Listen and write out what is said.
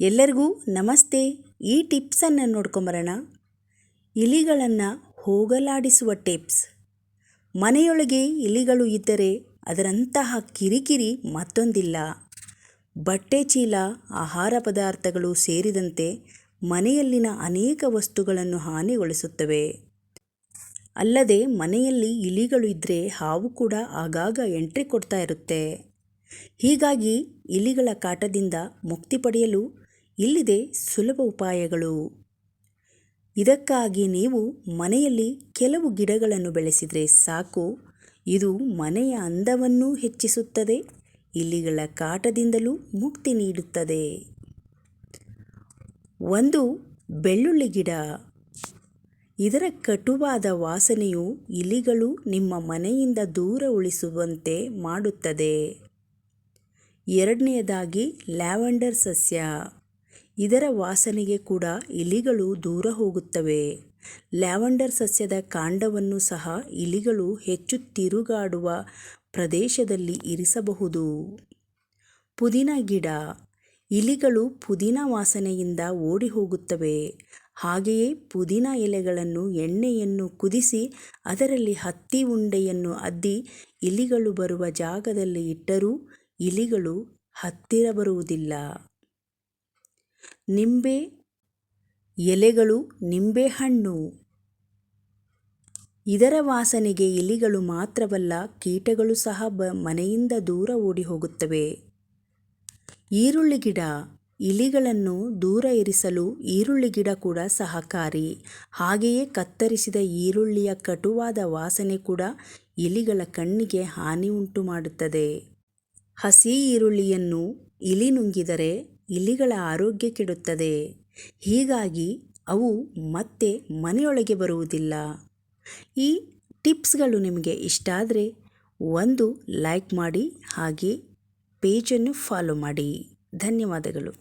ಎಲ್ಲರಿಗೂ ನಮಸ್ತೆ. ಈ ಟಿಪ್ಸನ್ನು ನೋಡ್ಕೊಂಬರೋಣ. ಇಲಿಗಳನ್ನು ಹೋಗಲಾಡಿಸುವ ಟಿಪ್ಸ್. ಮನೆಯೊಳಗೆ ಇಲಿಗಳು ಇದ್ದರೆ ಅದರಂತಹ ಕಿರಿಕಿರಿ ಮತ್ತೊಂದಿಲ್ಲ. ಬಟ್ಟೆ ಚೀಲ, ಆಹಾರ ಪದಾರ್ಥಗಳು ಸೇರಿದಂತೆ ಮನೆಯಲ್ಲಿನ ಅನೇಕ ವಸ್ತುಗಳನ್ನು ಹಾನಿಗೊಳಿಸುತ್ತವೆ. ಅಲ್ಲದೆ ಮನೆಯಲ್ಲಿ ಇಲಿಗಳು ಇದ್ದರೆ ಹಾವು ಕೂಡ ಆಗಾಗ ಎಂಟ್ರಿ ಕೊಡ್ತಾ ಇರುತ್ತೆ. ಹೀಗಾಗಿ ಇಲಿಗಳ ಕಾಟದಿಂದ ಮುಕ್ತಿ ಪಡೆಯಲು ಇಲ್ಲಿದೆ ಸುಲಭ ಉಪಾಯಗಳು. ಇದಕ್ಕಾಗಿ ನೀವು ಮನೆಯಲ್ಲಿ ಕೆಲವು ಗಿಡಗಳನ್ನು ಬೆಳೆಸಿದರೆ ಸಾಕು. ಇದು ಮನೆಯ ಅಂದವನ್ನು ಹೆಚ್ಚಿಸುತ್ತದೆ, ಇಲಿಗಳ ಕಾಟದಿಂದಲೂ ಮುಕ್ತಿ ನೀಡುತ್ತದೆ. ಒಂದು, ಬೆಳ್ಳುಳ್ಳಿ ಗಿಡ. ಇದರ ಕಟುವಾದ ವಾಸನೆಯು ಇಲಿಗಳು ನಿಮ್ಮ ಮನೆಯಿಂದ ದೂರ ಉಳಿಸುವಂತೆ ಮಾಡುತ್ತದೆ. ಎರಡನೆಯದಾಗಿ ಲ್ಯಾವೆಂಡರ್ ಸಸ್ಯ. ಇದರ ವಾಸನೆಗೆ ಕೂಡ ಇಲಿಗಳು ದೂರ ಹೋಗುತ್ತವೆ. ಲ್ಯಾವೆಂಡರ್ ಸಸ್ಯದ ಕಾಂಡವನ್ನು ಸಹ ಇಲಿಗಳು ಹೆಚ್ಚು ತಿರುಗಾಡುವ ಪ್ರದೇಶದಲ್ಲಿ ಇರಿಸಬಹುದು. ಪುದೀನ ಗಿಡ. ಇಲಿಗಳು ಪುದೀನ ವಾಸನೆಯಿಂದ ಓಡಿ ಹೋಗುತ್ತವೆ. ಹಾಗೆಯೇ ಪುದೀನ ಎಲೆಗಳನ್ನು ಎಣ್ಣೆಯನ್ನು ಕುದಿಸಿ ಅದರಲ್ಲಿ ಹತ್ತಿ ಉಂಡೆಯನ್ನು ಅದ್ದಿ ಇಲಿಗಳು ಬರುವ ಜಾಗದಲ್ಲಿ ಇಟ್ಟರೂ ಇಲಿಗಳು ಹತ್ತಿರ ಬರುವುದಿಲ್ಲ. ನಿಂಬೆ ಎಲೆಗಳು ನಿಂಬೆಹಣ್ಣು ಇದರ ವಾಸನೆಗೆ ಇಲಿಗಳು ಮಾತ್ರವಲ್ಲ, ಕೀಟಗಳು ಸಹ ಬ ಮನೆಯಿಂದ ದೂರ ಓಡಿ ಹೋಗುತ್ತವೆ. ಈರುಳ್ಳಿ ಗಿಡ ಇಲಿಗಳನ್ನು ದೂರ ಇರಿಸಲು ಈರುಳ್ಳಿ ಗಿಡ ಕೂಡ ಸಹಕಾರಿ. ಹಾಗೆಯೇ ಕತ್ತರಿಸಿದ ಈರುಳ್ಳಿಯ ಕಟುವಾದ ವಾಸನೆ ಕೂಡ ಇಲಿಗಳ ಕಣ್ಣಿಗೆ ಹಾನಿ ಉಂಟು ಮಾಡುತ್ತದೆ. ಹಸಿ ಈರುಳ್ಳಿಯನ್ನು ಇಲಿ ನುಂಗಿದರೆ ಇಲಿಗಳ ಆರೋಗ್ಯ ಕೆಡುತ್ತದೆ. ಹೀಗಾಗಿ ಅವು ಮತ್ತೆ ಮನೆಯೊಳಗೆ ಬರುವುದಿಲ್ಲ. ಈ ಟಿಪ್ಸ್ಗಳು ನಿಮಗೆ ಇಷ್ಟ ಆದರೆ ಒಂದು ಲೈಕ್ ಮಾಡಿ ಹಾಗೆ ಪೇಜನ್ನು ಫಾಲೋ ಮಾಡಿ. ಧನ್ಯವಾದಗಳು.